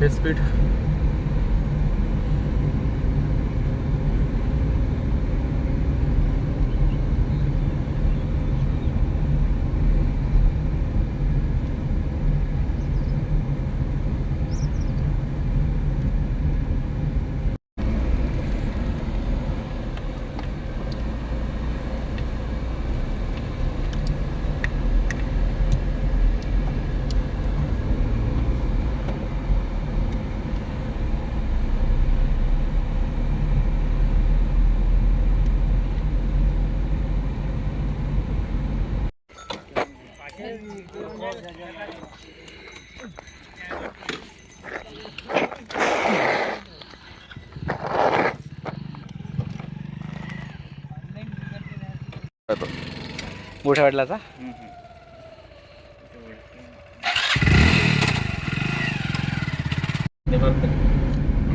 हे स्पीड मोठ्या वाटलाचा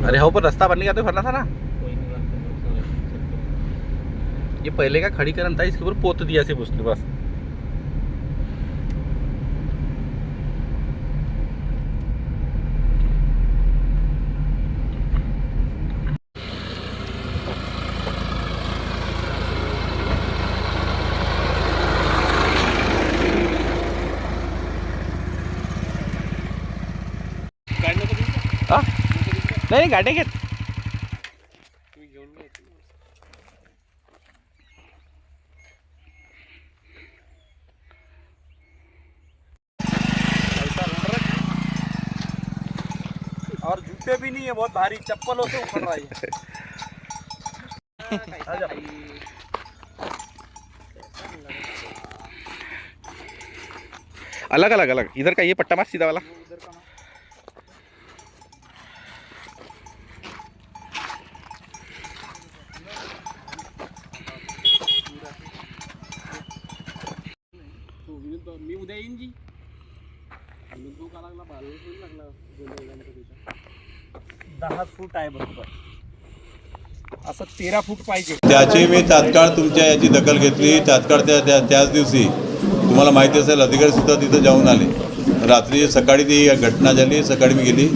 अरे हो पण रस्ता बनने का तो भरना था ना? ये पहले का खड़ीकरण था इसके ऊपर पोत दिया से उसने बस. नाही गाड्या घेत और जूते भी नहीं है बहुत भारी चप्पलों से उखड़ रहा है अलग अलग अलग। इधर का ये पट्टा मार सीधा वाला। दहा फूट आहे बरोबर. असं तेरा फूट पाहिजे. त्याची मी तात्काळ तुमच्या याची दखल घेतली. तात्काळ त्या त्या त्याच दिवशी तुम्हाला माहिती असेल अधिकारीसुद्धा तिथं जाऊन आले. रात्री सकाळी ती घटना झाली सकाळी मी गेली.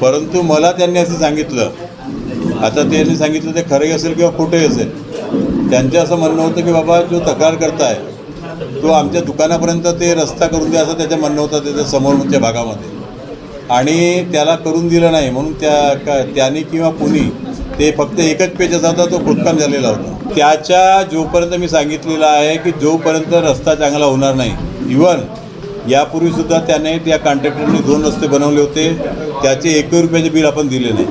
परंतु मला त्यांनी असं सांगितलं. आता त्यांनी सांगितलं ते खरंही असेल किंवा खोटंही असेल. त्यांचं असं म्हणणं होतं की बाबा जो तक्रार करताय तो आमच्या दुकानापर्यंत ते रस्ता करून द्या असं त्याचं म्हणणं होतं त्याच्या समोरच्या म्हणजे भागामध्ये. आणि त्याला करून दिलं नाही म्हणून त्या का त्याने किंवा कुणी ते फक्त एकच पेजचा होता तो खोदकाम झालेला होता. त्याच्या जोपर्यंत मी सांगितलेलं आहे की जोपर्यंत रस्ता चांगला होणार नाही इवन यापूर्वीसुद्धा त्याने त्या कॉन्ट्रॅक्टरने दोन रस्ते बनवले होते त्याचे एकही रुपयाचे बिल आपण दिले नाही.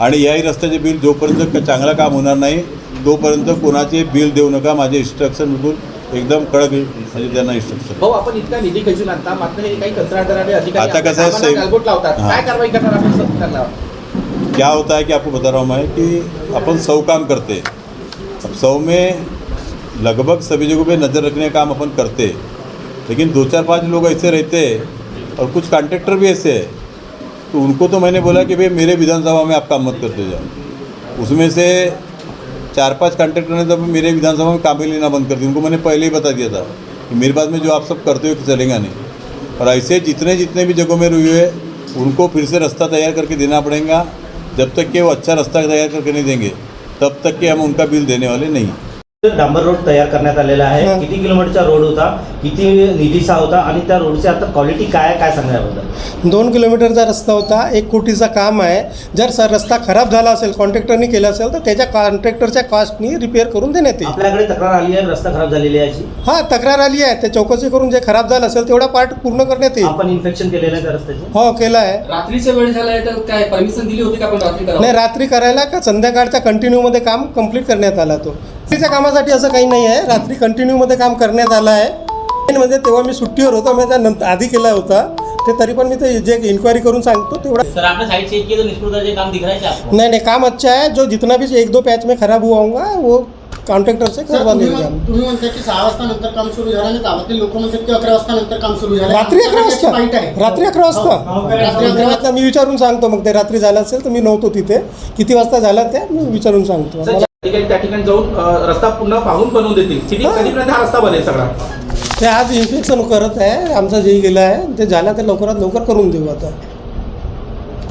आणि याही रस्त्याचे बिल जोपर्यंत चांगलं काम होणार नाही तोपर्यंत कोणाचे बिल देऊ नका माझे इन्स्ट्रक्शन बिलकुल एकदम कडक म्हणजे त्यांना इन्स्ट्रक्शन भाऊ आपण इतका निधी आणता मात्र हे काही अधिकारी आता कसं आहे, गालबोट लावतात. काय कारवाई करणार आपण सरकारला? क्या होता है कि आपको बता रहा हूँ मैं कि अपन सौ काम करते हैं। अब सौ में लगभग सभी जगहों पे नज़र रखने का काम अपन करते हैं। लेकिन दो चार पाँच लोग ऐसे रहते हैं और कुछ कॉन्ट्रैक्टर भी ऐसे हैं। तो उनको तो मैंने बोला कि भाई मेरे विधानसभा में आप काम मत करते जाओ। उसमें से चार पाँच कॉन्ट्रैक्टर ने तो मेरे विधानसभा में काम लेना बंद कर दिया। उनको मैंने पहले ही बता दिया था कि मेरे पास में जो आप सब करते हो चलेगा नहीं। और ऐसे जितने जितने भी जगहों में रुए उनको फिर से रास्ता तैयार करके देना पड़ेगा। जब तक कि वो अच्छा रास्ता तैयार करके नहीं देंगे, तब तक कि हम उनका बिल देने वाले नहीं। डांबर रोड तयार करण्यात आलेला आहे. किती किलोमीटरचा रोड होता? किती निधीचा होता? आणि त्या रोडची आता क्वालिटी काय आहे? काय सांगण्याबद्दल दोन किलोमीटरचा रस्ता होता. एक कोटीचा काम आहे. जर सर रस्ता खराब झाला असेल कॉन्ट्रॅक्टरनी केला असेल तर त्याच्या कॉन्ट्रॅक्टरच्या कॉस्टनी रिपेअर करून देण्यात येईल. आपल्याकडे तक्रार आली आहे रस्ता खराब झालेली आहे हां तक्रार आली आहे. ते चौकशी करून जे खराब झालं असेल तेवढा पार्ट पूर्ण करण्यात येईल. आपण इन्फेक्शन केलेलं आहे त्या रस्त्याचे? हो केला आहे. रात्रीच्या वेळ झालाय तर काय परमिशन दिली होती का आपण रात्री नाही रात्री करायला का? संध्याकाळच्या कंटिन्यूमध्ये काम कंप्लीट करण्यात आला तो. रात्रीच्या कामासाठी असं काही नाही आहे. रात्री कंटिन्यूमध्ये काम करण्यात आलं आहे. मेन म्हणजे तेव्हा मी सुट्टीवर होतो मी त्या नंतर आधी केला होता. ते तरी पण मी ते जे इन्क्वायरी करून सांगतो तेवढा सर आपने साइड चेक किया तो निष्प्रदाचे काम दिख रहा है क्या आपको नहीं नहीं काम अच्छा है जो जितना भी एक दो पैच में खराब हुआ होगा वो कॉन्ट्रॅक्टर से करवा तुम्ही लेंगे हम म्हण- तुम्ही म्हणता की सहा वाजता नंतर काम सुरू झालं आणि गावातील लोक म्हणतात की अकरा वाजता नंतर काम सुरू झालं. रात्री अकरा वाजता. वाईट आहे. रात्री अकरा वाजता. हो. रात्री अकरा वाजता मी विचारून सांगतो मग ते. रात्री झालं असेल तर मी नव्हतो तिथे. किती वाजता झालं ते मी विचारून सांगतो. मला ठिकाणी त्या ठिकाणी जाऊन रस्ता पुन्हा पाहून बनवून देतील. किती कधीपर्यंत हा रस्ता बनेल सगळा? ते आज इन्फेक्शन करत आहे आमचा जे गेला आहे ते झालं ते लवकरात लवकर करून देऊ आता.